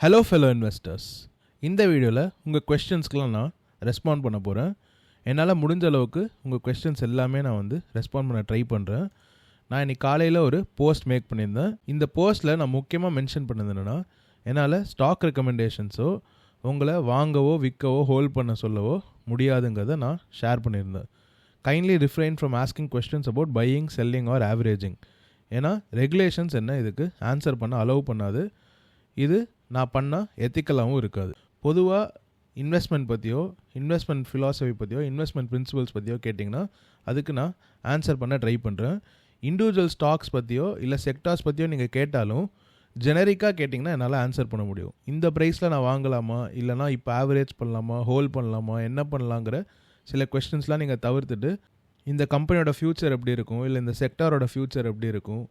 Hello fellow investors இந்த வீடியோவில் உங்கள் கொஸ்டின்ஸ்க்கெலாம் நான் ரெஸ்பாண்ட் பண்ண போகிறேன் என்னால் முடிஞ்ச அளவுக்கு உங்கள் கொஸ்டின்ஸ் எல்லாமே நான் வந்து ரெஸ்பாண்ட் பண்ண ட்ரை பண்ணுறேன் நான் இன்னைக்கு காலையில் ஒரு போஸ்ட் மேக் பண்ணியிருந்தேன். இந்த போஸ்ட்டில் நான் முக்கியமாக மென்ஷன் பண்ணது என்னென்னா என்னால் ஸ்டாக் ரெக்கமெண்டேஷன்ஸோ உங்களை வாங்கவோ விற்கவோ ஹோல்ட் பண்ண சொல்லவோ முடியாதுங்கிறத நான் ஷேர் பண்ணியிருந்தேன். Kindly refrain from asking questions about buying selling or averaging ஏன்னா ரெகுலேஷன்ஸ் என்ன? இதுக்கு ஆன்சர் பண்ண அலோவ் பண்ணாது. இது நான் பண்ணால் எத்திக்கலாகவும் இருக்காது. பொதுவாக இன்வெஸ்ட்மெண்ட் பற்றியோ இன்வெஸ்ட்மெண்ட் ஃபிலாசபி பற்றியோ இன்வெஸ்ட்மெண்ட் பிரின்சிபல்ஸ் பற்றியோ கேட்டிங்கன்னா அதுக்கு நான் ஆன்சர் பண்ண ட்ரை பண்ணுறேன் இண்டிவிஜுவல் ஸ்டாக்ஸ் பற்றியோ இல்லை செக்டார்ஸ் பற்றியோ நீங்கள் கேட்டாலும் ஜெனரிக்காக கேட்டிங்கன்னா என்னால் ஆன்சர் பண்ண முடியும். இந்த ப்ரைஸில் நான் வாங்கலாமா? இல்லைனா இப்போ ஆவரேஜ் பண்ணலாமா? ஹோல்ட் பண்ணலாமா? என்ன பண்ணலாங்கிற சில கொஸ்டின்ஸ்லாம் நீங்கள் தவிர்த்துட்டு இந்த கம்பெனியோட ஃப்யூச்சர் எப்படி இருக்கும்? இல்லை இந்த செக்டாரோட ஃப்யூச்சர் எப்படி இருக்கும்?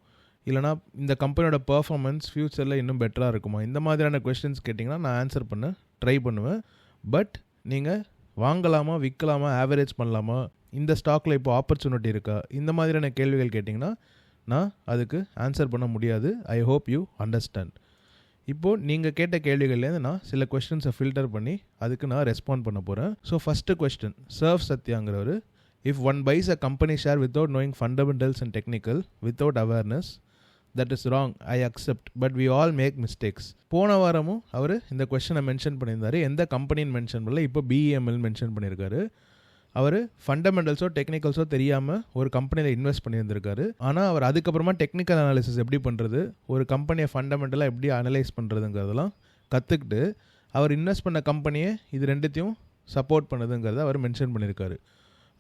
இல்லைனா இந்த கம்பெனியோட பர்ஃபார்மன்ஸ் ஃப்யூச்சரில் இன்னும் பெட்டராக இருக்குமா? இந்த மாதிரியான கொஸ்டின்ஸ் கேட்டிங்கன்னா நான் ஆன்சர் பண்ண ட்ரை பண்ணுவேன். பட் நீங்கள் வாங்கலாமா விற்கலாமா ஆவரேஜ் பண்ணலாமா? இந்த ஸ்டாக்கில் இப்போ ஆப்பர்ச்சுனிட்டி இருக்கா? இந்த மாதிரியான கேள்விகள் கேட்டிங்கன்னா நான் அதுக்கு ஆன்சர் பண்ண முடியாது. ஐ ஹோப் யூ அண்டர்ஸ்டாண்ட் இப்போது நீங்கள் கேட்ட கேள்விகள்லேருந்து நான் சில கொஸ்டின்ஸை ஃபில்டர் பண்ணி அதுக்கு நான் ரெஸ்பாண்ட் பண்ண போகிறேன் ஸோ ஃபஸ்ட்டு கொஸ்டின் சர்வ் சத்யாங்கிறவர் if one buys a company share without knowing fundamentals and technical without awareness that is wrong I accept but we all make mistakes போன வாரமும் அவர் இந்த கொஷனை மென்ஷன் பண்ணியிருந்தாரு. எந்த கம்பெனின்னு மென்ஷன் பண்ணல. இப்போ பிஇஎம்எல் மென்ஷன் பண்ணியிருக்காரு. அவர் ஃபண்டமெண்டல்ஸோ டெக்னிக்கல்ஸோ தெரியாமல் ஒரு கம்பெனியில் இன்வெஸ்ட் பண்ணியிருந்திருக்காரு. ஆனால் அவர் அதுக்கப்புறமா டெக்னிக்கல் அனாலிசிஸ் எப்படி பண்ணுறது ஒரு கம்பெனியை ஃபண்டமெண்டலாக எப்படி அனலைஸ் பண்ணுறதுங்கிறதெல்லாம் கற்றுக்கிட்டு அவர் இன்வெஸ்ட் பண்ண கம்பெனியை இது ரெண்டுத்தையும் சப்போர்ட் பண்ணுதுங்கிறத அவர் மென்ஷன் பண்ணியிருக்காரு.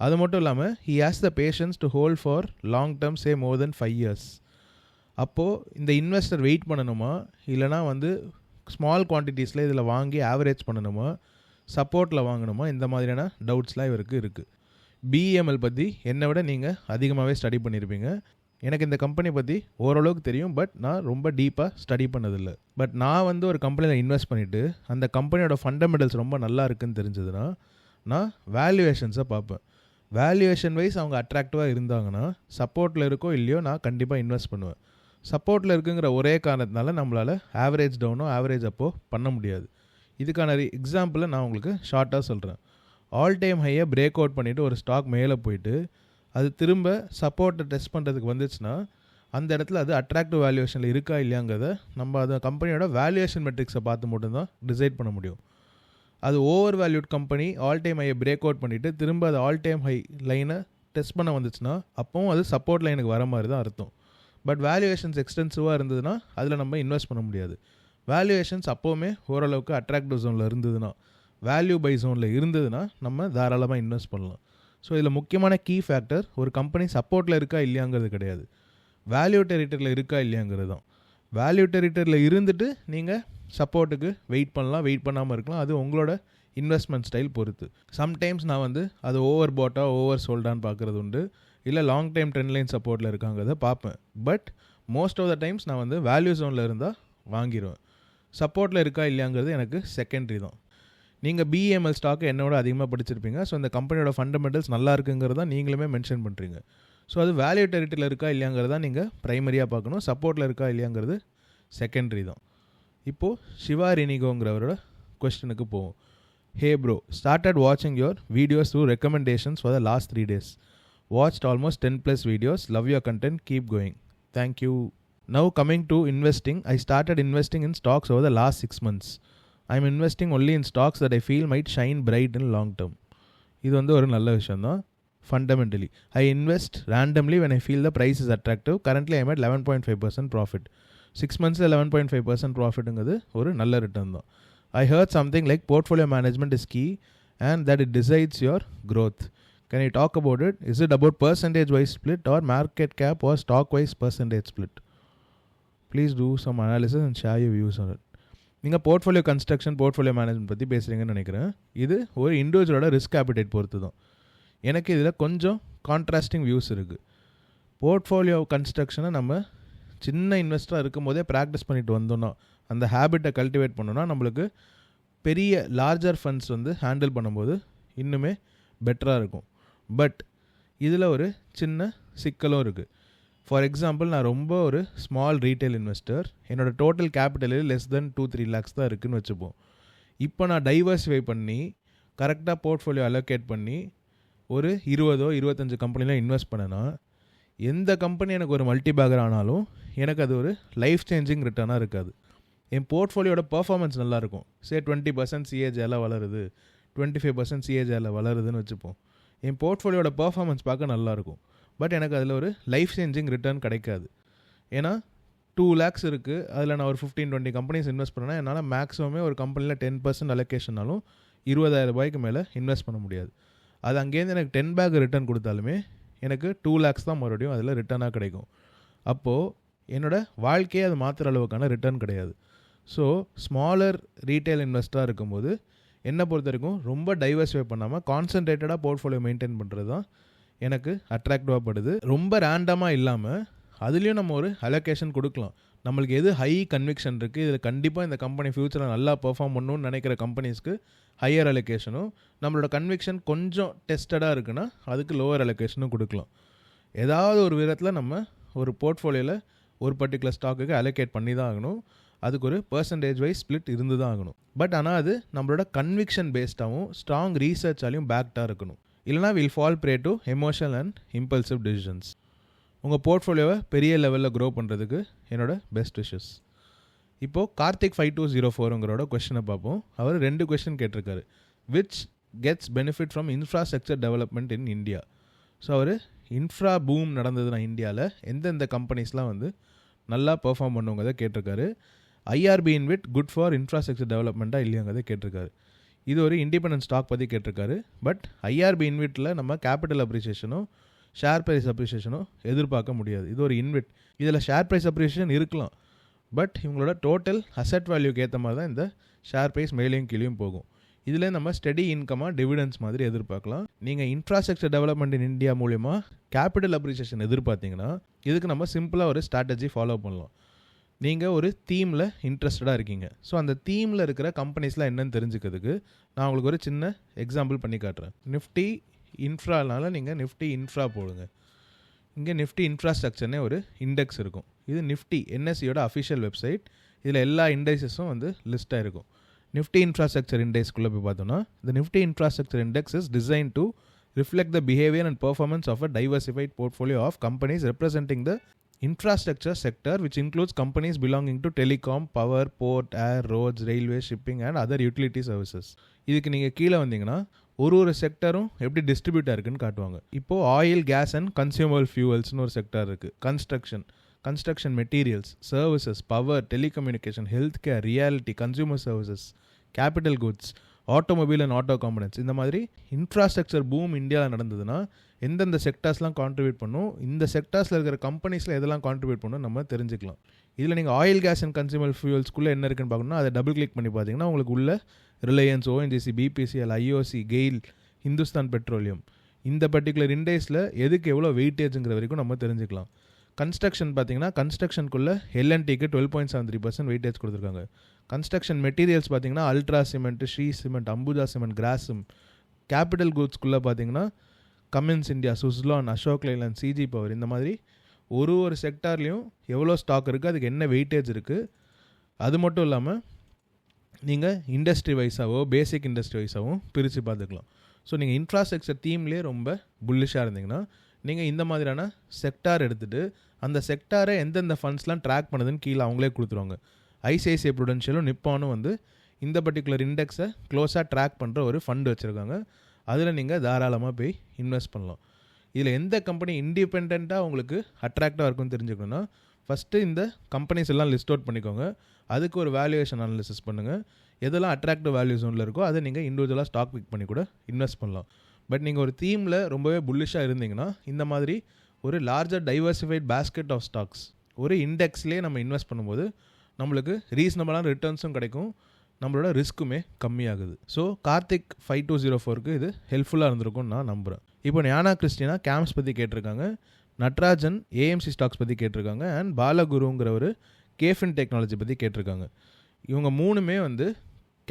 அது மட்டும் இல்லாமல் he has the patience to hold for long term say more than five years அப்போது இந்த இன்வெஸ்டர் வெயிட் பண்ணணுமா? இல்லைனா வந்து ஸ்மால் குவான்டிட்டிஸில் இதில் வாங்கி ஆவரேஜ் பண்ணணுமா? சப்போர்ட்டில் வாங்கணுமா? இந்த மாதிரியான டவுட்ஸ்லாம் இவருக்கு இருக்குது பிஇஎம்எல் பற்றி என்னை விட நீங்கள் அதிகமாகவே ஸ்டடி பண்ணியிருப்பீங்க எனக்கு இந்த கம்பெனி பற்றி ஓரளவுக்கு தெரியும் பட் நான் ரொம்ப டீப்பாக ஸ்டடி பண்ணதில்லை. பட் நான் வந்து ஒரு கம்பெனியில் இன்வெஸ்ட் பண்ணிவிட்டு அந்த கம்பெனியோட ஃபண்டமெண்டல்ஸ் ரொம்ப நல்லா இருக்குன்னு தெரிஞ்சதுன்னா நான் வேல்யூவேஷன்ஸை பார்ப்பேன். வேல்யூவேஷன் வைஸ் அவங்க அட்ராக்டிவாக இருந்தாங்கன்னா சப்போர்ட்டில் இருக்கோ இல்லையோ நான் கண்டிப்பாக இன்வெஸ்ட் பண்ணுவேன். சப்போர்ட்டில் இருக்குங்கிற ஒரே காரணத்தினால நம்மளால் ஆவரேஜ் டவுனோ ஆவரேஜ் அப்போ பண்ண முடியாது. இதுக்கான எக்ஸாம்பிளை நான் உங்களுக்கு ஷார்ட்டாக சொல்கிறேன் ஆல் டைம் ஹையை பிரேக் அவுட் பண்ணிவிட்டு ஒரு ஸ்டாக் மேலே போயிட்டு அது திரும்ப சப்போர்ட்டை டெஸ்ட் பண்ணுறதுக்கு வந்துச்சுன்னா அந்த இடத்துல அது அட்ராக்டிவ் வேல்யூவேஷனில் இருக்கா இல்லையாங்கிறத நம்ம அந்த கம்பெனியோட வேல்யூவேஷன் மெட்ரிக்ஸை பார்த்து மட்டும்தான் டிசைட் பண்ண முடியும். அது over valued company all time ஹையை break out பண்ணிவிட்டு திரும்ப அது ஆல் டைம் ஹை லைனை டெஸ்ட் பண்ண வந்துச்சுன்னா அப்போவும் அது சப்போர்ட் லைனுக்கு வர மாதிரி தான் அர்த்தம். பட் வேல்யூவேஷன்ஸ் எக்ஸ்டென்சிவாக இருந்ததுன்னா அதில் நம்ம இன்வெஸ்ட் பண்ண முடியாது. வேல்யூவேஷன்ஸ் அப்போவுமே ஓரளவுக்கு அட்ராக்டிவ் ஜோனில் இருந்ததுன்னா வேல்யூ பை ஜோனில் இருந்ததுன்னா நம்ம தாராளமாக இன்வெஸ்ட் பண்ணலாம். ஸோ இதில் முக்கியமான கீ ஃபேக்டர் ஒரு கம்பெனி சப்போர்ட்டில் இருக்கா இல்லையாங்கிறது கிடையாது. வேல்யூ டெரிட்டரியில் இருக்கா இல்லையாங்கிறது தான். வேல்யூ டெரிட்டரியில் இருந்துட்டு நீங்கள் சப்போர்ட்டுக்கு வெயிட் பண்ணலாம் வெயிட் பண்ணாமல் இருக்கலாம். அது உங்களோட இன்வெஸ்ட்மெண்ட் ஸ்டைல் பொறுத்து. சம்டைம்ஸ் நான் வந்து அது ஓவர் போட்டா ஓவர் சோல்டான்னு பார்க்குறது உண்டு. இல்லை லாங் டைம் ட்ரெண்ட் லைன் சப்போர்ட்டில் இருக்காங்கிறத பார்ப்பேன் but most of the times நான் வந்து வேல்யூ ஜோனில் இருந்தால் வாங்கிடுவேன் சப்போர்ட்டில் இருக்கா இல்லையாங்கிறது எனக்கு செகண்டரி தான். நீங்கள் பிஎம்எல் ஸ்டாக்கு என்னோட அதிகமாக படிச்சிருப்பீங்க. ஸோ இந்த கம்பெனியோட ஃபண்டமெண்டல்ஸ் நல்லா இருக்குங்கிறது தான் நீங்களுமே மென்ஷன் பண்ணுறீங்க ஸோ அது வேல்யூ டெரிட்டரியில் இருக்கா இல்லையாங்கிறத நீங்கள் ப்ரைமரியாக பார்க்கணும். சப்போர்ட்டில் இருக்கா இல்லையாங்கிறது செகண்டரி தான். இப்போது சிவா ரினிகோங்கிறவரோட கொஸ்டினுக்கு போவோம். ஹே ப்ரோ ஸ்டார்டட் வாட்சிங் your videos through recommendations for the last three days watched almost 10 plus videos love your content keep going thank you now coming to investing i started investing in stocks over the last 6 months i'm investing only in stocks that i feel might shine bright in long term இது வந்து ஒரு நல்ல விஷயம் தான் fundamentally I invest randomly when I feel the price is attractive currently I made eleven point five percent profit six மந்த்ஸில் eleven point five percent ப்ராஃபிட்டுங்கிறது ஒரு நல்ல return தான் I heard something like portfolio management is key and that it decides your growth Can you talk about it? Is it about percentage wise split or market cap or stock wise percentage split? Please do some analysis and share you views on it நீங்கள் portfolio construction portfolio management பற்றி பேசுகிறீங்கன்னு நினைக்கிறேன். இது ஒரு இண்டிவிஜுவலோட risk ஆப்பிடேட் பொறுத்து தான் எனக்கு இதில் கொஞ்சம் கான்ட்ராஸ்டிங் வியூஸ் இருக்குது போர்ட்ஃபோலியோ கன்ஸ்ட்ரக்ஷனை நம்ம சின்ன இன்வெஸ்டராக இருக்கும் போதே ப்ராக்டிஸ் பண்ணிட்டு வந்தோம்னா அந்த ஹேபிட்டை கல்டிவேட் பண்ணோன்னா நம்மளுக்கு பெரிய லார்ஜர் ஃபண்ட்ஸ் வந்து ஹேண்டில் பண்ணும்போது இன்னுமே பெட்டராக இருக்கும். பட் இதில் ஒரு சின்ன சிக்கலும் இருக்குது ஃபார் எக்ஸாம்பிள் நான் ரொம்ப ஒரு ஸ்மால் ரீட்டைல் இன்வெஸ்டர் என்னோட total கேபிட்டலே less than two three lakhs தான் இருக்குதுன்னு வச்சுப்போம். இப்போ நான் டைவர்ஸிஃபை பண்ணி கரெக்டாக போர்ட்ஃபோலியோ அலோகேட் பண்ணி ஒரு இருபதோ இருபத்தஞ்சு கம்பெனிலாம் இன்வெஸ்ட் பண்ணேன்னா எந்த கம்பெனி எனக்கு ஒரு மல்டி பேக்கர் ஆனாலும் எனக்கு அது ஒரு லைஃப் சேஞ்சிங் ரிட்டர்னாக இருக்காது. என் போர்ட்ஃபோலியோட பர்ஃபார்மன்ஸ் நல்லாயிருக்கும் சே டுவெண்ட்டி பர்சன்ட் சிஏஜியில் வளருது. டுவெண்ட்டி ஃபைவ் பர்சன்ட் சிஏஜியில் வளருதுன்னு வச்சுப்போம். என் போர்ட்ஃபோலியோட பர்ஃபார்மன்ஸ் பார்க்க நல்லாயிருக்கும். பட் எனக்கு அதில் ஒரு லைஃப் சேஞ்சிங் ரிட்டர்ன் கிடைக்காது. ஏன்னா டூ லேக்ஸ் இருக்குது அதில் நான் ஒரு ஃபிஃப்டீன் டுவெண்ட்டி கம்பெனிஸ் இன்வெஸ்ட் பண்ணேன்னா என்னால் மேக்ஸிமமே ஒரு கம்பெனியில் டென் பர்சன்ட் அலோகேஷனாலும் இருபதாயிரம் ரூபாய்க்கு மேலே இன்வெஸ்ட் பண்ண முடியாது. அது அங்கேருந்து எனக்கு டென் பேக் ரிட்டர்ன் கொடுத்தாலுமே எனக்கு டூ லேக்ஸ் தான் மறுபடியும் அதில் ரிட்டர்னாக கிடைக்கும். அப்போது என்னோடய வாழ்க்கையே அது மாற்றுற அளவுக்கான ரிட்டர்ன் கிடையாது. ஸோ ஸ்மாலர் ரீட்டைல் இன்வெஸ்டாக இருக்கும்போது என்னை பொறுத்த வரைக்கும் ரொம்ப டைவர்சிஃபை பண்ணாமல் கான்சன்ட்ரேட்டடாக போர்ட்ஃபோலியோ மெயின்டைன் பண்ணுறது தான் எனக்கு அட்ராக்டிவாக படுது. ரொம்ப ரேண்டமாக இல்லாமல் அதுலேயும் நம்ம ஒரு அலோகேஷன் கொடுக்கலாம். நம்மளுக்கு எது ஹை கன்விக்ஷன் இருக்குது இதில் கண்டிப்பாக இந்த கம்பெனி ஃப்யூச்சரில் நல்லா பெர்ஃபார்ம் பண்ணணும்னு நினைக்கிற கம்பெனிஸ்க்கு ஹையர் அலோகேஷனும் நம்மளோட கன்விக்ஷன் கொஞ்சம் டெஸ்டடாக இருக்குன்னா அதுக்கு லோவர் அலோகேஷனும் கொடுக்கலாம். ஏதாவது ஒரு விதத்தில் நம்ம ஒரு போர்ட்ஃபோலியோவில் ஒரு பர்டிகுலர் ஸ்டாக்குக்கு அலோகேட் பண்ணி தான் ஆகணும். அதுக்கு ஒரு பர்சன்டேஜ் வைஸ் ஸ்பிளிட் இருந்து தான் ஆகணும். பட் ஆனால் அது நம்மளோட கன்விக்ஷன் பேஸ்டாகவும் ஸ்ட்ராங் ரீசர்ச்சாலையும் பேக்டாக இருக்கணும். இல்லைனா will fall prey to emotional and impulsive decisions உங்கள் போர்ட்ஃபோலியோவை பெரிய லெவலில் க்ரோ பண்ணுறதுக்கு என்னோட பெஸ்ட் விஷஸ் இப்போது கார்த்திக் ஃபைவ் டூ ஜீரோ ஃபோருங்கிறோட கொஷனை பார்ப்போம். அவர் ரெண்டு கொஷின் கேட்டிருக்காரு. Which gets benefit from infrastructure development in India so our infra boom நடந்ததுன்னா இந்தியாவில் எந்தெந்த கம்பெனிஸ்லாம் வந்து நல்லா பெர்ஃபார்ம் பண்ணுவங்கிறத கேட்டிருக்காரு. IRB InvIT good for infrastructure டெவலப்மெண்ட்டாக இல்லையாங்கிறத கேட்டிருக்காரு. இது ஒரு இண்டிபெண்டன்ட் ஸ்டாக் பற்றி கேட்டிருக்காரு. பட் ஐஆர்பி இன்விட்டில் நம்ம கேபிட்டல் அப்ரிசியேஷனும் ஷேர் ப்ரைஸ் அப்ரிசியேஷனும் எதிர்பார்க்க முடியாது. இது ஒரு இன்விட் இதில் ஷேர் ப்ரைஸ் அப்ரிசியேஷன் இருக்கலாம். பட் இவங்களோட டோட்டல் அசட் வேல்யூக்கு ஏற்ற மாதிரி தான் இந்த ஷேர் ப்ரைஸ் மேலேயும் கீழேயும் போகும். இதில் நம்ம ஸ்டடி இன்கமாக டிவிடன்ஸ் மாதிரி எதிர்பார்க்கலாம். நீங்கள் இன்ஃப்ராஸ்ட்ரக்சர் டெவலப்மெண்ட் இன் இந்தியா மூலிமா கேபிட்டல் அப்ரிசியேஷன் எதிர்பார்த்தீங்கன்னா இதுக்கு நம்ம சிம்பிளாக ஒரு ஸ்ட்ராட்டஜி ஃபாலோ பண்ணலாம். நீங்கள் ஒரு தீமில் இன்ட்ரெஸ்டடாக இருக்கீங்க. ஸோ அந்த தீமில் இருக்கிற கம்பெனிஸ்லாம் என்னன்னு தெரிஞ்சுக்கிறதுக்கு நான் உங்களுக்கு ஒரு சின்ன எக்ஸாம்பிள் பண்ணி காட்டுறேன். நிஃப்டி இன்ஃப்ரானால நீங்கள் நிஃப்டி இன்ஃப்ரா போடுங்க. இங்கே நிஃப்டி இன்ஃப்ராஸ்ட்ரக்சர்னே ஒரு இண்டெக்ஸ் இருக்கும். இது நிஃப்டி என்எஸ்சியோட அஃபிஷியல் வெப்சைட் இதில் எல்லா இண்டெக்ஸஸும் வந்து லிஸ்ட்டாக இருக்கும். நிஃப்டி இன்ஃப்ராஸ்ட்ரக்சர் இண்டெக்ஸ்க்குள்ளே போய் பார்த்தோம்னா இந்த Nifty infrastructure index is design to reflect the behaviour and performance of a diversified portfolio of companies representing the infrastructure sector which includes companies belonging to telecom power port air roads railway shipping and other utility services. இதுக்கு நீங்கள் கீழே வந்தீங்கன்னா ஒரு ஒரு செக்டரும் எப்படி டிஸ்ட்ரிபியூட்டாக இருக்குன்னு காட்டுவாங்க. இப்போது ஆயில் கேஸ் அண்ட் கன்சியூமர் ஃபியூவல்ஸ்னு ஒரு செக்டர் இருக்குது construction construction materials services power telecommunication health care realty consumer services capital goods automobile and auto components இந்த மாதிரி இன்ஃப்ராஸ்ட்ரக்சர் பூம் இந்தியாவில் நடந்ததுன்னா எந்தெந்த செக்டார்ஸ்லாம் கான்ட்ரிபியூட் பண்ணும் இந்த செக்டார்ஸில் இருக்கிற கம்பெனிஸில் எதெல்லாம் கான்ட்ரிபியூட் பண்ணும் நம்ம தெரிஞ்சுக்கலாம். இதில் நீங்கள் ஆயில் கேஸ் அண்ட் கன்சியூமர் ஃபியூல்ஸ்க்குள்ளே என்ன இருக்குன்னு பார்க்கணும்னா அதை டபுள் கிளிக் பண்ணி பார்த்தீங்கன்னா உங்களுக்கு உள்ள Reliance ONGC BPCL IOC GAIL Hindustan petroleum இந்த பர்டிகுலர் இண்டேஸில் எதுக்கு எவ்வளோ வெயிட்டேஜுங்கிற வரைக்கும் நம்ம தெரிஞ்சுக்கலாம். கன்ஸ்ட்ரக்ஷன் பார்த்தீங்கன்னா கன்ஸ்ட்ரக்ஷனுக்குள்ளே எல்என்டிக்கு twelve point seven three percent weightage கொடுத்துருக்காங்க. கன்ஸ்ட்ரக்ஷன் மெட்டீரியல்ஸ் பார்த்தீங்கன்னா ultra cement Shree cement Ambuja cement Grasim capital குட்ஸ்க்குள்ளே பார்த்தீங்கன்னா Cummins India Suzlon Ashok Leyland CG power இந்த மாதிரி ஒரு ஒரு செக்டார்லேயும் எவ்வளோ ஸ்டாக் இருக்குது அதுக்கு என்ன வெயிட்டேஜ் இருக்குது அது மட்டும் இல்லாமல் நீங்கள் இண்டஸ்ட்ரி வைஸாவோ பேசிக் இண்டஸ்ட்ரி வைஸாகவும் பிரித்து பார்த்துக்கலாம் ஸோ நீங்கள் இன்ஃப்ராஸ்ட்ரக்சர் தீம்லேயே ரொம்ப புல்லிஷாக இருந்தீங்கன்னா நீங்கள் இந்த மாதிரியான செக்டார் எடுத்துகிட்டு அந்த செக்டாரை எந்தெந்த ஃபண்ட்ஸ்லாம் ட்ராக் பண்ணுதுன்னு கீழே அவங்களே கொடுத்துருவாங்க. ஐசிஐசிஐ ப்ரூடென்ஷியலும் நிப்பானும் வந்து இந்த பர்டிகுலர் இண்டெக்ஸை க்ளோஸாக ட்ராக் பண்ணுற ஒரு ஃபண்ட் வச்சுருக்காங்க. அதில் நீங்கள் தாராளமாக போய் இன்வெஸ்ட் பண்ணலாம். இதில் எந்த கம்பெனி இண்டிபெண்ட்டாக உங்களுக்கு அட்ராக்டாக இருக்கும்னு தெரிஞ்சுக்கணுன்னா ஃபஸ்ட்டு இந்த கம்பெனிஸ் எல்லாம் லிஸ்ட் அவுட் பண்ணிக்கோங்க. அதுக்கு ஒரு வேல்யூவேஷன் அனாலிசிஸ் பண்ணுங்கள் எதெல்லாம் அட்ராக்டிவ் வேல்யூ ஜோனில் இருக்கோ அதை நீங்கள் இண்டிவிஜுவலாக ஸ்டாக் பிக் பண்ணி கூட இன்வெஸ்ட் பண்ணலாம். பட் நீங்கள் ஒரு தீமில் ரொம்பவே புல்லிஷாக இருந்தீங்கன்னா இந்த மாதிரி ஒரு larger diversified basket of stocks ஒரு இண்டெக்ஸ்லேயே நம்ம இன்வெஸ்ட் பண்ணும்போது நம்மளுக்கு ரீசனபிளான ரிட்டர்ன்ஸும் கிடைக்கும். நம்மளோட ரிஸ்க்குமே கம்மியாகுது. So Karthik five two zero ஃபோருக்கு இது ஹெல்ப்ஃபுல்லாக இருந்திருக்கும்னு நான் நம்புகிறேன் இப்போ ஞானா கிறிஸ்டினா கேம்ப்ஸ் பற்றி கேட்டிருக்காங்க. நட்ராஜன் ஏஎம்சி ஸ்டாக்ஸ் பற்றி கேட்டிருக்காங்க. அண்ட் பாலகுருங்கிற ஒரு கேஃபின் டெக்னாலஜி பற்றி கேட்டிருக்காங்க. இவங்க மூணுமே வந்து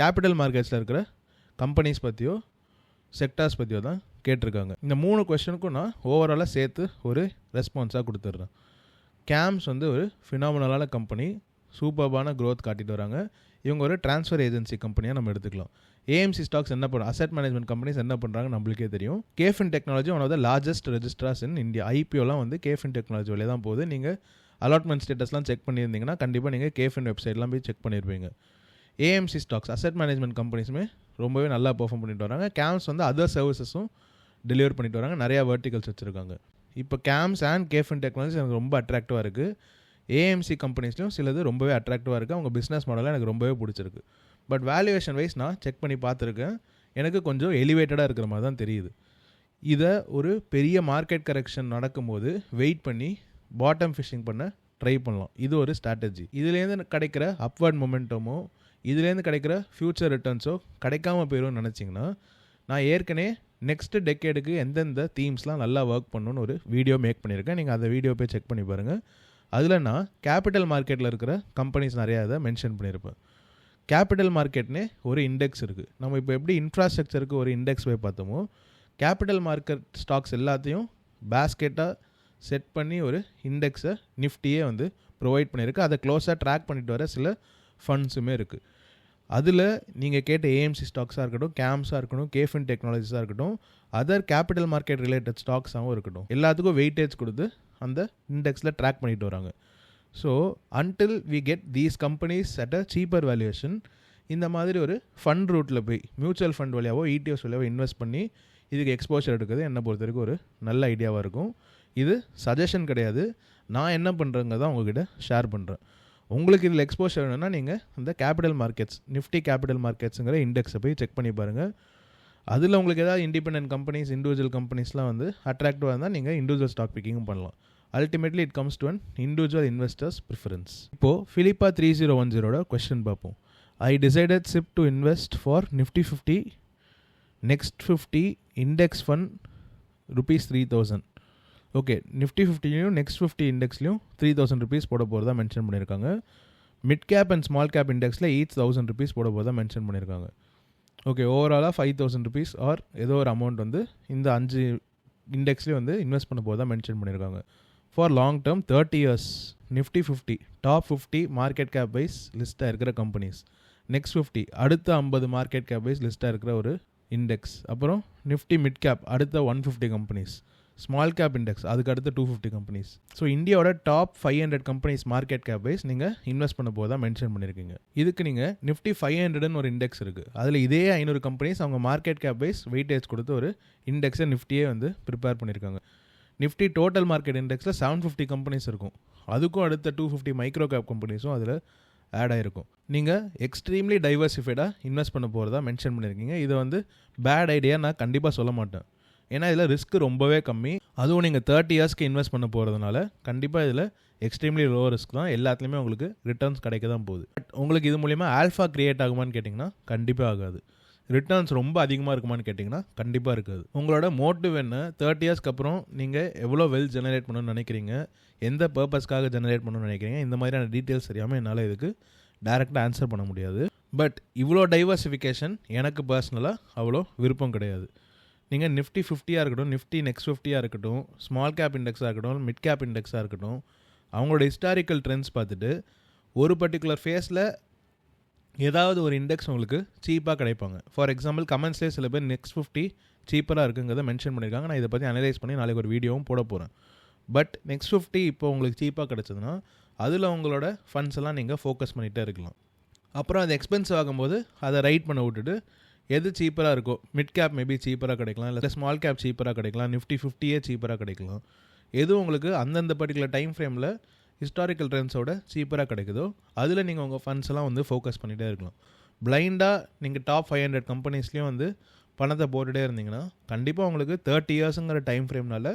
கேபிட்டல் மார்க்கெட்ஸில் இருக்கிற கம்பெனிஸ் பற்றியோ செக்டார்ஸ் பற்றியோ தான் கேட்டிருக்காங்க. இந்த மூணு கொஸ்டனுக்கும் நான் ஓவராலாக சேர்த்து ஒரு ரெஸ்பான்ஸாக கொடுத்துட்றேன். கேம்ஸ் வந்து ஒரு ஃபினாமினலான கம்பெனி சூப்பர்பான க்ரோத் காட்டிட்டு வராங்க. இவங்க ஒரு ட்ரான்ஸ்ஃபர் ஏஜென்சி கம்பெனியாக நம்ம எடுத்துக்கலாம். ஏஎம்சி ஸ்டாக்ஸ் என்ன பண்ணுறோம் அசெட் மேனேஜ்மெண்ட் கம்பெனிஸ் என்ன பண்ணுறாங்க நம்மளுக்கே தெரியும். KFin technology one of the largest registrars in India ஐபிஓலாம் வந்து கேஃபின் டெக்னாலஜி வழியாக தான் போகுது. நீங்கள் அலாட்மெண்ட் ஸ்டேட்டஸ்லாம் செக் பண்ணியிருந்தீங்கன்னா கண்டிப்பாக நீங்கள் கேஃபின் வெப்சைட்லாம் போய் செக் பண்ணியிருப்பீங்க ஏஎம்சி ஸ்டாக்ஸ் அசெட் மேனேஜ்மெண்ட் கம்பெனிஸுமே ரொம்பவே நல்லா பெர்ஃபார்ம் பண்ணிட்டு வராங்க. கேம்ஸ் வந்து அதர் சர்வீசஸும் டெலிவர் பண்ணிட்டு வராங்க. நிறையா வெர்டிகல்ஸ் வச்சுருக்காங்க. இப்போ கேம்ஸ் அண்ட் கேஃபின் டெக்னாலஜி எனக்கு ரொம்ப அட்ராக்டிவாக இருக்குது ஏஎம்சி கம்பெனிஸ்லையும் சிலது ரொம்பவே அட்ராக்டிவாக இருக்குது அவங்க பிஸ்னஸ் மாடலாக எனக்கு ரொம்பவே பிடிச்சிருக்கு. பட் வேல்யூவேஷன் வைஸ் நான் செக் பண்ணி பார்த்துருக்கேன். எனக்கு கொஞ்சம் எலிவேட்டடாக இருக்கிற மாதிரி தான் தெரியுது. இதை ஒரு பெரிய மார்க்கெட் கரெக்ஷன் நடக்கும்போது வெயிட் பண்ணி பாட்டம் ஃபிஷிங் பண்ண ட்ரை பண்ணலாம். இது ஒரு ஸ்ட்ராட்டஜி இதுலேருந்து கிடைக்கிற அப்வர்ட் மொமெண்டமோ இதுலேருந்து கிடைக்கிற ஃப்யூச்சர் ரிட்டர்ன்ஸோ கிடைக்காம போயிடும்னு நினச்சிங்கன்னா நான் ஏற்கனவே நெக்ஸ்ட்டு டெக்கேடுக்கு எந்தெந்த தீம்ஸ்லாம் நல்லா ஒர்க் பண்ணணும்னு ஒரு வீடியோ மேக் பண்ணியிருக்கேன். நீங்கள் அந்த வீடியோ போய் செக் பண்ணி பாருங்கள் அதில் நான் கேபிட்டல் மார்க்கெட்டில் இருக்கிற கம்பெனிஸ் நிறையா இதை மென்ஷன் பண்ணியிருப்பேன். கேபிட்டல் மார்க்கெட்னே ஒரு இண்டெக்ஸ் இருக்குது நம்ம இப்போ எப்படி இன்ஃப்ராஸ்ட்ரக்சருக்கு ஒரு இண்டெக்ஸ் போய் பார்த்தோமோ கேபிட்டல் மார்க்கெட் ஸ்டாக்ஸ் எல்லாத்தையும் பேஸ்கெட்டாக செட் பண்ணி ஒரு இண்டெக்ஸை நிஃப்டியே வந்து ப்ரொவைட் பண்ணியிருக்கு. அதை க்ளோஸாக ட்ராக் பண்ணிட்டு வர சில ஃபண்ட்ஸுமே இருக்குது அதில் நீங்கள் கேட்ட ஏஎம்சி ஸ்டாக்ஸாக இருக்கட்டும் கேம்ஸாக இருக்கட்டும் கேஃபின் டெக்னாலஜிஸாக இருக்கட்டும் அதர் கேபிட்டல் மார்க்கெட் ரிலேட்டட் ஸ்டாக்ஸாகவும் இருக்கட்டும். எல்லாத்துக்கும் வெயிட்டேஜ் கொடுத்து அந்த இண்டெக்ஸில் ட்ராக் பண்ணிட்டு வராங்க. So until we get these companies at a cheaper valuation இந்த மாதிரி ஒரு ஃபண்ட் ரூட்டில் போய் மியூச்சுவல் ஃபண்ட் வழியாவோ இடிஎஃப்ஸ் வழியாவோ இன்வெஸ்ட் பண்ணி இதுக்கு எக்ஸ்போஷர் எடுக்கிறது என்னை பொறுத்த வரைக்கும் ஒரு நல்ல ஐடியாவாக இருக்கும். இது சஜஷன் கிடையாது. நான் என்ன பண்ணுறேங்க தான் உங்ககிட்ட ஷேர் பண்ணுறேன் உங்களுக்கு இதில் எக்ஸ்போஷர் வேணும்னா நீங்கள் அந்த கேபிட்டல் மார்க்கெட்ஸ் நிஃப்டி கேபிட்டல் மார்க்கெட்ஸுங்கிற இண்டெக்ஸை போய் செக் பண்ணி பாருங்கள் அதில் உங்களுக்கு ஏதாவது இண்டிபெண்டன்ட் கம்பெனிஸ் இண்டிவிஜுவல் கம்பெனிஸ்லாம் வந்து அட்ராக்டிவாக இருந்தால் நீங்கள் இண்டிவிஜுவல் ஸ்டாக் பிக்கிங்கும் பண்ணலாம். Ultimately it comes to an individual investors preference இப்போது ஃபிலிப்பா த்ரீ ஜீரோ ஒன் ஜீரோட கொஸ்டின் பார்ப்போம். I decided SIP to invest for Nifty fifty next fifty index fund rupees three thousand okay Nifty ஃபிஃப்டிலையும் next fifty இண்டெக்ஸ்லையும் three thousand rupees போட போகிறதா mention பண்ணியிருக்காங்க mid cap and small cap இண்டெக்ஸில் eight thousand rupees போட போகிறதா mention பண்ணியிருக்காங்க okay ஓவராலாக five thousand rupees or ஏதோ ஒரு அமௌண்ட் வந்து இந்த அஞ்சு இண்டெக்ஸ்லேயே வந்து இன்வெஸ்ட் பண்ண தான் மென்ஷன் பண்ணியிருக்காங்க for long term thirty years Nifty fifty top fifty market cap wise லிஸ்ட்டாக இருக்கிற கம்பெனிஸ் நெக்ஸ்ட் ஃபிஃப்டி அடுத்த ஐம்பது மார்க்கெட் கேப் வைஸ் லிஸ்ட்டாக இருக்கிற ஒரு இண்டெக்ஸ் அப்புறம் நிஃப்டி மிட் கேப் அடுத்த one fifty companies small cap index அதுக்கு அடுத்த டூ ஃபிஃப்டி கம்பெனிஸ் ஸோ இந்தியாவோட top five hundred companies market cap wise நீங்கள் இன்வெஸ்ட் பண்ண போதாக மென்ஷன் பண்ணியிருக்கீங்க இதுக்கு நீங்கள் நிஃப்டி ஃபைவ் ஹண்ட்ரட்னு ஒரு இண்டெக்ஸ் இருக்குது அதில் இதே ஐநூறு கம்பெனிஸ் அவங்க மார்க்கெட் கேப் வைஸ் வெயிட்டேஜ் கொடுத்து ஒரு இண்டெக்ஸை நிஃப்டியே வந்து ப்ரிப்பேர் பண்ணியிருக்காங்க நிஃப்டி டோட்டல் மார்க்கெட் இண்டெக்ஸில் செவன் ஃபிஃப்டி கம்பெனிஸ் இருக்கும். அதுக்கும் அடுத்த டூ ஃபிஃப்டி மைக்ரோ கேப் கம்பெனிஸும் அதில் ஆட் ஆகிருக்கும் நீங்கள் எக்ஸ்ட்ரீம்லி டைவர்சிஃபைடாக இன்வெஸ்ட் பண்ண போகிறதா மென்ஷன் பண்ணியிருக்கீங்க இதை வந்து பேட் ஐடியா நான் கண்டிப்பாக சொல்ல மாட்டேன். ஏன்னா இதில் ரிஸ்க் ரொம்பவே கம்மி. அதுவும் நீங்கள் தேர்ட்டி இயர்ஸ்க்கு இன்வெஸ்ட் பண்ண போகிறதுனால கண்டிப்பாக இதில் எக்ஸ்ட்ரீம்லி லோ ரிஸ்க் தான். எல்லாத்துலேயுமே உங்களுக்கு ரிட்டர்ன்ஸ் கிடைக்க தான் போகுது. பட் உங்களுக்கு இது மூலிமா ஆல்ஃபா கிரியேட் ஆகுமான்னு கேட்டிங்கன்னா கண்டிப்பாக ஆகாது. ரிட்டர்ன்ஸ் ரொம்ப அதிகமாக இருக்குமான்னு கேட்டிங்கன்னா கண்டிப்பாக இருக்காது. உங்களோட மோட்டிவ் என்ன? தேர்ட்டி இயர்ஸ்க்கு அப்புறம் நீங்கள் எவ்வளோ வெல் ஜெனரேட் பண்ணணும்னு நினைக்கிறீங்க? எந்த பர்பஸ்க்காக ஜெனரேட் பண்ணணும்னு நினைக்கிறீங்க? இந்த மாதிரியான டீட்டெயில்ஸ் தெரியாமல் என்னால் இதுக்கு டேரெக்டாக ஆன்சர் பண்ண முடியாது. பட் இவ்வளோ டைவர்சிஃபிகேஷன் எனக்கு பர்சனலாக அவ்வளோ விருப்பம் கிடையாது. நீங்கள் நிஃப்டி ஃபிஃப்டியாக இருக்கட்டும் நிஃப்டி நெக்ஸ்ட் ஃபிஃப்டியாக இருக்கட்டும் ஸ்மால் கேப் இண்டெக்ஸாக இருக்கட்டும் மிட் கேப் இண்டெக்ஸாக இருக்கட்டும் அவங்களோட ஹிஸ்டாரிக்கல் ட்ரெண்ட்ஸ் பார்த்துட்டு ஒரு பர்டிகுலர் ஃபேஸில் ஏதாவது ஒரு இண்டெக்ஸ் உங்களுக்கு சீப்பாக கிடைப்பாங்க. ஃபார் எக்ஸாம்பிள் கமெண்ட்ஸ்லேயே சில பேர் நெக்ஸ்ட் ஃபிஃப்டி சீப்பராக இருக்குங்கிறத மென்ஷன் பண்ணியிருக்காங்க. நான் இதை பற்றி அனலைஸ் பண்ணி நாளைக்கு ஒரு வீடியோவும் போட போகிறேன் பட் நெக்ஸ்ட் ஃபிஃப்டி இப்போ உங்களுக்கு சீப்பாக கிடச்சதுன்னா அதில் உங்களோட ஃபண்ட்ஸ் எல்லாம் நீங்கள் ஃபோக்கஸ் பண்ணிகிட்டே இருக்கலாம். அப்புறம் அது எக்ஸ்பென்சிவ் ஆகும்போது அதை ரைட் பண்ண விட்டுட்டு எது சீப்பராக இருக்கோ மிட் கேப் மேபி சீப்பராக கிடைக்கலாம் இல்லை ஸ்மால் கேப் சீப்பராக கிடைக்கலாம் நிஃப்டி ஃபிஃப்டியே சீப்பராக கிடைக்கலாம். எது உங்களுக்கு அந்தந்த பர்டிகுலர் டைம் ஃப்ரேமில் ஹிஸ்டாரிக்கல் ட்ரெண்ட்ஸோட சீப்பராக கிடைக்குதோ அதில் நீங்கள் உங்கள் ஃபண்ட்ஸ் எல்லாம் வந்து ஃபோக்கஸ் பண்ணிகிட்டே இருக்கலாம். பிளைண்டாக நீங்கள் டாப் ஃபைவ் ஹண்ட்ரட் கம்பெனிஸ்லேயும் வந்து பணத்தை போட்டுகிட்டே இருந்தீங்கன்னா கண்டிப்பாக உங்களுக்கு தேர்ட்டி இயர்ஸுங்கிற டைம் ஃப்ரேம்னால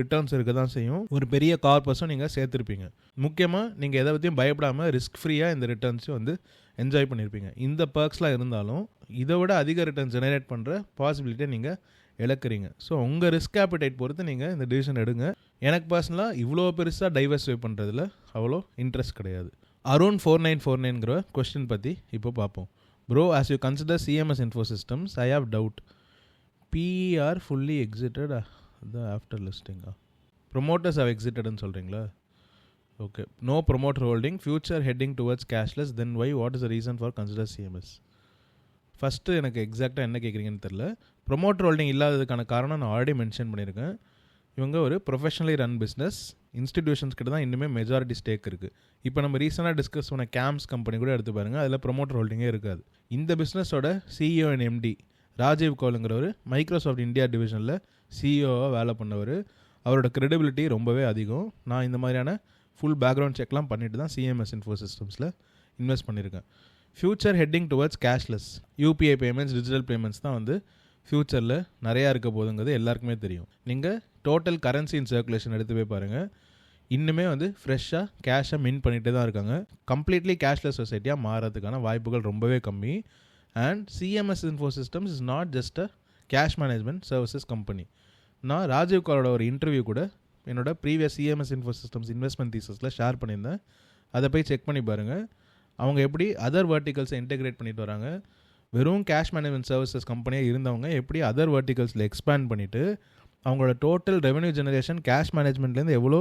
ரிட்டர்ன்ஸ் இருக்க தான் செய்யும். ஒரு பெரிய கார்பஸும் நீங்கள் சேர்த்துருப்பீங்க. முக்கியமாக நீங்கள் எதை பற்றியும் பயப்படாமல் ரிஸ்க் ஃப்ரீயாக இந்த ரிட்டர்ன்ஸையும் வந்து என்ஜாய் பண்ணியிருப்பீங்க இந்த பர்க்ஸ்லாம் இருந்தாலும் இதை விட அதிக ரிட்டர்ன் ஜெனரேட் பண்ணுற பாசிபிலிட்டியை நீங்கள் இழக்கிறீங்க. ஸோ உங்கள் ரிஸ்க் ஆப்பிடைட் பொறுத்து நீங்கள் இந்த டிசிஷன் எடுங்க. எனக்கு பர்சனலாக இவ்வளோ பெருசாக டைவர்ஸிஃபை பண்ணுறதுல அவ்வளோ இன்ட்ரெஸ்ட் கிடையாது. அருண் ஃபோர் நைன் ஃபோர் நைன்கிற கொஸ்டின் பற்றி இப்போ பார்ப்போம். Bro as you consider CMS info systems I have doubt PR fully exited அதுதான் ஆஃப்டர் லிஸ்டிங்கா ப்ரொமோட்டர்ஸ் ஹவ் எக்ஸிட்டட்னு சொல்கிறீங்களா okay no promoter holding future heading towards cashless then why what is the reason for consider CMS first எனக்கு எக்ஸாக்டாக என்ன கேட்குறீங்கன்னு தெரில promoter holding இல்லாததுக்கான காரணம் நான் ஆல்ரெடி மென்ஷன் பண்ணியிருக்கேன். இவங்க ஒரு ப்ரொஃபஷனலி ரன் பிஸ்னஸ் இன்ஸ்டிடியூஷன்ஸ் கிட்ட தான் இன்னுமே மெஜாரிட்டி ஸ்டேக் இருக்குது இப்போ நம்ம ரீசெண்டாக டிஸ்கஸ் பண்ண கேம்ஸ் கம்பெனி கூட எடுத்து பாருங்கள் அதில் ப்ரொமோட்டர் ஹோல்டிங்கே இருக்காது. இந்த பிஸ்னஸோட சிஇஓ அண்ட் எம்டி ராஜீவ் கவுலுங்கிறவர் மைக்ரோசாஃப்ட் இந்தியா டிவிஷனில் சிஇஓவாக வேலை பண்ணவர். அவரோட க்ரெடிபிலிட்டி ரொம்பவே அதிகம். நான் இந்த மாதிரியான ஃபுல் பேக்ரவுண்ட் செக்லாம் பண்ணிட்டு தான் சிஎம்எஸ் இன்ஃபோ சிஸ்டம்ஸில் இன்வெஸ்ட் பண்ணியிருக்கேன் future heading towards cashless UPI payments digital payments தான் வந்து ஃப்யூச்சரில் நிறையா இருக்க போதுங்கிறது எல்லாருக்குமே தெரியும். நீங்கள் டோட்டல் கரன்சி இன் சர்க்குலேஷன் எடுத்து போய் பாருங்கள் இன்னுமே வந்து ஃப்ரெஷ்ஷாக கேஷை மின் பண்ணிகிட்டே தான் இருக்காங்க. கம்ப்ளீட்லி கேஷ்லெஸ் சொசைட்டியாக மாறதுக்கான வாய்ப்புகள் ரொம்பவே கம்மி. And CMS info systems is not just a cash management services company நான் ராஜீவ் காரோட ஒரு இன்டர்வியூ கூட என்னோட previous CMS info systems investment தீசஸில் share பண்ணியிருந்தேன். அதை போய் செக் பண்ணி பாருங்கள் அவங்க எப்படி அதர் வேர்ட்டிகல்ஸை இன்டெகிரேட் பண்ணிட்டு வராங்க. வெறும் கேஷ் மேனேஜ்மெண்ட் சர்வீசஸ் கம்பெனியாக இருந்தவங்க எப்படி அதர் வேர்ட்டிகல்ஸில் எக்ஸ்பேண்ட் பண்ணிவிட்டு அவங்களோட டோட்டல் ரெவன்யூ ஜெனரேஷன் கேஷ் மேனேஜ்மெண்ட்லேருந்து எவ்வளோ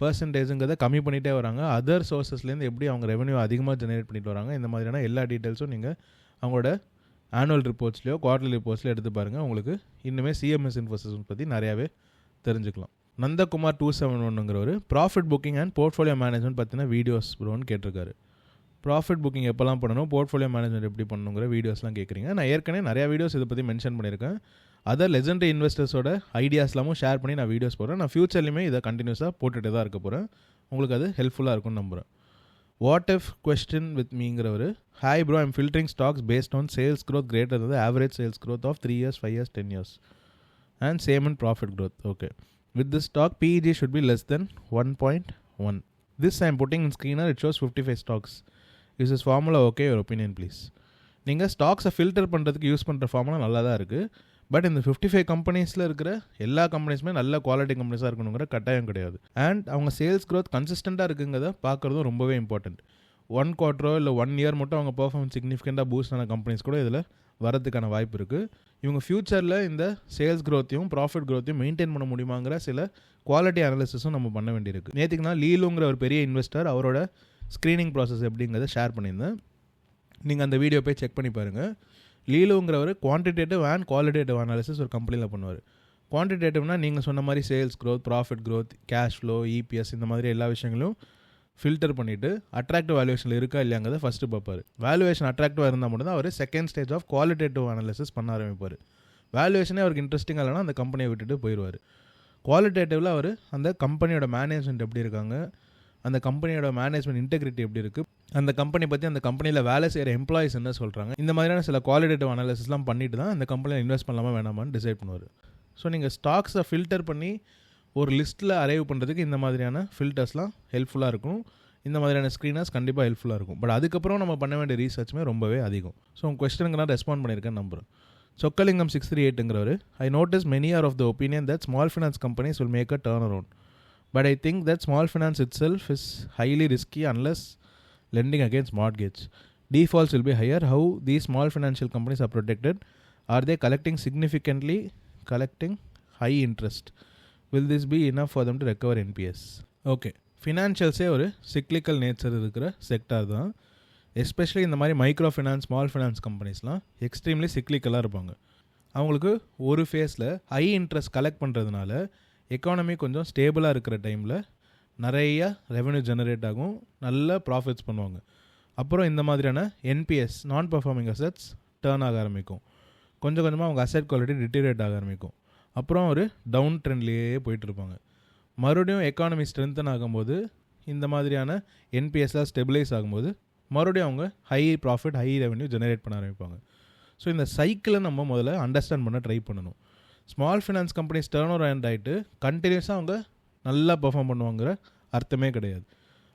பர்சன்டேஜுங்கிறத கம்மி பண்ணிகிட்டே வராங்க. அதர் சோர்சஸ்லேருந்து எப்படி அவங்க ரெவன்யூ அதிகமாக ஜெனரேட் பண்ணிட்டு வராங்க. இந்த மாதிரியான எல்லா டீட்டெயில்ஸும் நீங்கள் அவங்களோட ஆனுவல் ரிப்போர்ட்ஸ்லையோ குவார்டர்லி ரிப்போர்ட்ஸ்லையோ எடுத்து பாருங்கள் உங்களுக்கு இன்னுமே சிஎம்எஸ் இன்ஃபோசிஸ் பற்றி நிறையாவே தெரிஞ்சுக்கலாம். Nandakumar two seven ஒன்னுங்கிறவர் profit booking and portfolio management பற்றின வீடியோஸ் ப்ரோன்னு கேட்டிருக்காரு. ப்ராஃபிட் புக்கிங் எப்போல்லாம் பண்ணணும் போர்ட்ஃபோலியோ மேனேஜ்மெண்ட் எப்படி பண்ணணுங்கிற வீடியோஸ்லாம் கேட்குறீங்க. நான் ஏற்கனவே நிறையா வீடியோஸ் இதை பற்றி மென்ஷன் பண்ணியிருக்கேன். அதர் லெஜண்டரி இன்வெஸ்டர்ஸோட ஐடியாஸ்லாமும் ஷேர் பண்ணி நான் வீடியோஸ் போடுறேன். நான் ஃப்யூச்சர்லையுமே இதை கண்டினியூஸாக போட்டுகிட்டே தான் இருக்க போகிறேன் உங்களுக்கு அது ஹெல்ப்ஃபுல்லாக இருக்கும்னு நம்புகிறேன் what if question with மீங்கிறவர் hi bro I'm filtering stocks based on sales growth greater than average sales growth of three years five years ten years and same and profit growth okay with this stock PEG should be less then one point one this I'm putting in screener it shows fifty five stocks is is formula okay your opinion please நீங்கள் ஸ்டாக்ஸை filter பண்ணுறதுக்கு use பண்ணுற formula நல்லா தான் இருக்குது but இந்த fifty five கம்பெனிஸில் இருக்கிற எல்லா கம்பெனிஸுமே நல்ல குவாலிட்டி கம்பெனிஸாக இருக்கணுங்கிற கட்டாயம் கிடையாது. அண்ட் அவங்க சேல்ஸ் க்ரோத் கன்சிஸ்டண்ட்டாக இருக்குங்கிறத பார்க்குறதும் ரொம்பவே இம்பார்ட்டண்ட் ஒன் குவார்ட்டரோ இல்லை ஒன் இயர் மட்டும் அவங்க பர்ஃபார்மன்ஸ் சிக்னிஃபிகண்ட்டாக பூஸ்ட் ஆன கம்பெனிஸ் கூட இதில் வரதுக்கான வாய்ப்பு இருக்குது இவங்க ஃப்யூச்சரில் இந்த சேல்ஸ் க்ரோத்தையும் ப்ராஃபிட் க்ரோத்தையும் மெயின்டைன் பண்ண முடியுமாங்கிற சில குவாலிட்டி அனாலிசிஸும் நம்ம பண்ண வேண்டியிருக்கு. நேற்றுக்கு நான் லீலுங்கிற ஒரு பெரிய இன்வெஸ்டர் அவரோட ஸ்க்ரீனிங் ப்ராசஸ் எப்படிங்கிறத ஷேர் பண்ணியிருந்தேன். நீங்கள் அந்த வீடியோ போய் செக் பண்ணி பாருங்கள் லீலுங்கிறவர் குவான்டிடேட்டிவ் அண்ட் குவாலிட்டேட்டிவ் அனாலிசிஸ் ஒரு கம்பெனியில் பண்ணுவார். குவான்டிடேட்டிவ்னா நீங்கள் சொன்ன மாதிரி sales growth profit growth cash flow EPS இந்த மாதிரி எல்லா விஷயங்களும் ஃபில்டர் பண்ணிவிட்டு அட்ராக்டிவ் வேல்யூவேஷனில் இருக்கா இல்லையாங்கிறத ஃபஸ்ட்டு பார்ப்பார். வேல்யூவேஷன் அட்ராக்டிவாக இருந்தால் மட்டும்தான் அவர் second stage of qualitative analysis பண்ண ஆரம்பிப்பார். வேல்யூவேஷனே அவருக்கு இன்ட்ரெஸ்டிங்காக இல்லைனா அந்த கம்பெனியை விட்டுட்டு போயிடுவார் குவாலிட்டேட்டிவில் அவர் அந்த கம்பெனியோட மேனேஜ்மெண்ட் எப்படி இருக்காங்க அந்த கம்பெனியோட மேனேஜ்மெண்ட் இன்டெகிரிட்டி எப்படி இருக்குது அந்த கம்பெனி பற்றி அந்த கம்பெனியில் வேலை செய்கிற எம்ப்ளாயிஸ் என்ன சொல்கிறாங்க இந்த மாதிரியான சில குவாலிட்டேட்டிவ் அனாலிசிஸ்லாம் பண்ணிட்டு தான் அந்த கம்பெனியில் இன்வெஸ்ட் பண்ணலாமா வேணாமான்னு டிசைட் பண்ணுவார். ஸோ நீங்கள் ஸ்டாக்ஸை ஃபில்டர் பண்ணி ஒரு லிஸ்ட்டில் அரைவ் பண்ணுறதுக்கு இந்த மாதிரியான ஃபில்டர்ஸ்லாம் ஹெல்ப்ஃபுல்லாக இருக்கும். இந்த மாதிரியான ஸ்க்ரீனர்ஸ் கண்டிப்பாக ஹெல்ப்ஃபுல்லாக இருக்கும். பட் அதுக்கப்புறம் நம்ம பண்ண வேண்டிய ரீசர்ச்சுமே ரொம்பவே அதிகம். ஸோ உங்கள் கொஸ்டனுக்கு நான் ரெஸ்பாண்ட் பண்ணியிருக்கேன் நம்புறேன். Chockalingam six three எயிட்டுங்கிறவர் I notice many are of the opinion that small finance companies will make a turn around but I think that small finance itself is highly risky unless lending against mortgage. Defaults will be higher. How these small financial companies are protected? Are they collecting significantly collecting high interest? Will this be enough for them to recover NPS? Okay ஃபினான்ஷியல்ஸே ஒரு cyclical nature இருக்கிற sector தான் especially இந்த மாதிரி micro finance small finance கம்பெனிஸ்லாம் extremely சிக்லிக்கலாக இருப்பாங்க அவங்களுக்கு ஒரு ஃபேஸில் ஹை இன்ட்ரெஸ்ட் கலெக்ட் பண்ணுறதுனால எக்கானமி கொஞ்சம் ஸ்டேபிளாக இருக்கிற டைமில் நிறைய ரெவென்யூ ஜெனரேட் ஆகும். நல்ல ப்ராஃபிட்ஸ் பண்ணுவாங்க. அப்புறம் இந்த மாதிரியான என்பிஎஸ் நான் பர்ஃபார்மிங் அசட்ஸ் டேர்ன் ஆக ஆரம்பிக்கும். கொஞ்சம் கொஞ்சமாக அவங்க அசெட் குவாலிட்டி டிட்டீரியேட் ஆக ஆரம்பிக்கும். அப்புறம் ஒரு டவுன் ட்ரெண்ட்லேயே போயிட்டுருப்பாங்க மறுபடியும் எக்கானமி ஸ்ட்ரென்தன் ஆகும்போது இந்த மாதிரியான என்பிஎஸ்லாம் ஸ்டெபிலைஸ் ஆகும்போது மறுபடியும் அவங்க high profit high revenue generate பண்ண ஆரம்பிப்பாங்க. ஸோ இந்த சைக்கிளை நம்ம முதல்ல அண்டர்ஸ்டாண்ட் பண்ண ட்ரை பண்ணணும். Small finance companies turn over ஆகிட்டு கண்டினியூஸாக அவங்க நல்லா பெர்ஃபார்ம் பண்ணுவாங்கிற அர்த்தமே கிடையாது.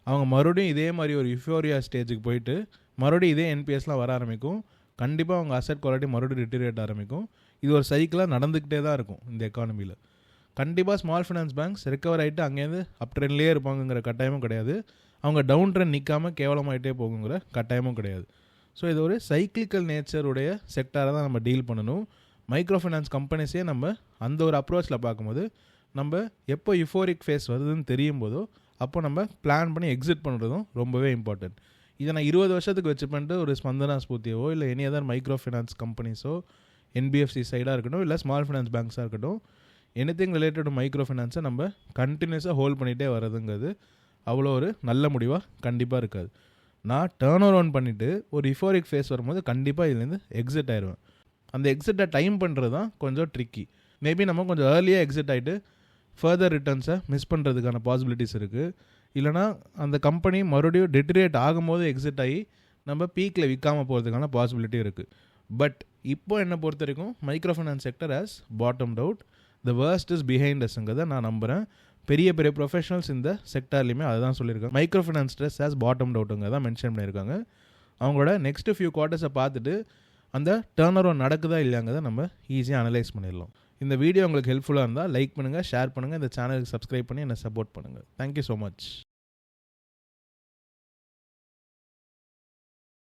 அவங்க மறுபடியும் இதே மாதிரி ஒரு யுஃபோரியா ஸ்டேஜுக்கு போயிட்டு மறுபடியும் இதே என்பிஎஸ்லாம் வர ஆரம்பிக்கும். கண்டிப்பாக அவங்க அசெட் குவாலிட்டி மறுபடியும் ரிட்டீரேட் ஆரம்பிக்கும். இது ஒரு சைக்கிளாக நடந்துக்கிட்டே தான் இருக்கும் இந்த எக்கானமியில் கண்டிப்பாக ஸ்மால் ஃபினான்ஸ் பேங்க்ஸ் ரெக்கவர் ஆகிட்டு அங்கேருந்து அப் ட்ரெண்ட்லேயே இருப்பாங்கங்கிற கட்டாயமும் கிடையாது. அவங்க டவுன் ட்ரெண்ட் நிற்காமல் கேவலமாகிட்டே போகுங்கிற கட்டாயமும் கிடையாது. ஸோ இது ஒரு சைக்கிளிக்கல் நேச்சருடைய செக்டாரை தான் நம்ம டீல் பண்ணணும். மைக்ரோ ஃபினான்ஸ் கம்பெனிஸே நம்ம அந்த ஒரு அப்ரோச்சில் பார்க்கும்போது நம்ம எப்போ யுஃபோரிக் ஃபேஸ் வருதுன்னு தெரியும் போதோ அப்போ நம்ம பிளான் பண்ணி எக்ஸிட் பண்ணுறதும் ரொம்பவே இம்பார்ட்டன்ட் இதை நான் இருபது வருஷத்துக்கு வச்சு பண்ணிட்டு ஒரு ஸ்பந்தனா ஸ்பூர்த்தியவோ இல்லை எனி அதர் மைக்ரோ ஃபினான்ஸ் கம்பெனிஸோ என்பிஎஃப்சி சைடாக இருக்கட்டும் இல்லை ஸ்மால் ஃபினான்ஸ் பேங்க்ஸாக இருக்கட்டும் எனிதிங் ரிலேட்டட் மைக்ரோ ஃபினான்ஸை நம்ம கண்டினியூஸாக ஹோல்ட் பண்ணிகிட்டே வர்றதுங்கிறது அவ்வளோ ஒரு நல்ல முடிவாக கண்டிப்பாக இருக்காது. நான் டேர்ன் ஓவர் பண்ணிவிட்டு ஒரு இஃபோரிக் ஃபேஸ் வரும்போது கண்டிப்பாக இதுலேருந்து எக்ஸிட் ஆயிடுவேன் அந்த எக்ஸிட்டை டைம் பண்ணுறது தான் கொஞ்சம் ட்ரிக்கி மேபி நம்ம கொஞ்சம் ஏர்லியாக எக்ஸிட் ஆகிட்டு ஃபர்தர் ரிட்டர்ன்ஸை மிஸ் பண்ணுறதுக்கான பாசிபிலிட்டிஸ் இருக்குது இல்லைனா அந்த கம்பெனி மறுபடியும் டெட்ரேட் ஆகும்போது எக்ஸிட் ஆகி நம்ம பீக்கில் விற்காமல் போகிறதுக்கான பாசிபிலிட்டி இருக்குது பட் இப்போ என்னை பொறுத்த வரைக்கும் micro finance sector as bottomed out the worst is behind அஸ்ங்கிறத நான் நம்புகிறேன் பெரிய பெரிய ப்ரொஃபஷனல்ஸ் இந்த செக்டார்லையுமே அதை தான் சொல்லியிருக்காங்க. Micro finance stress as bottomed டவுட்டுங்க தான் மென்ஷன் பண்ணியிருக்காங்க. அவங்களோட நெக்ஸ்ட் ஃபியூ குவார்ட்டர்ஸை பார்த்துட்டு அந்த டேர்ன் ஓவர் நடக்குதா இல்லையாங்கிறத நம்ம ஈஸியாக அனலைஸ் பண்ணிடலாம். இந்த வீடியோ உங்களுக்கு ஹெல்ப்ஃபுல்லாக இருந்தால் லைக் பண்ணுங்கள் ஷேர் பண்ணுங்கள் இந்த சேனலுக்கு சப்ஸ்கிரைப் பண்ணி என்னை சப்போர்ட் பண்ணுங்கள் தேங்க்யூ ஸோ மச்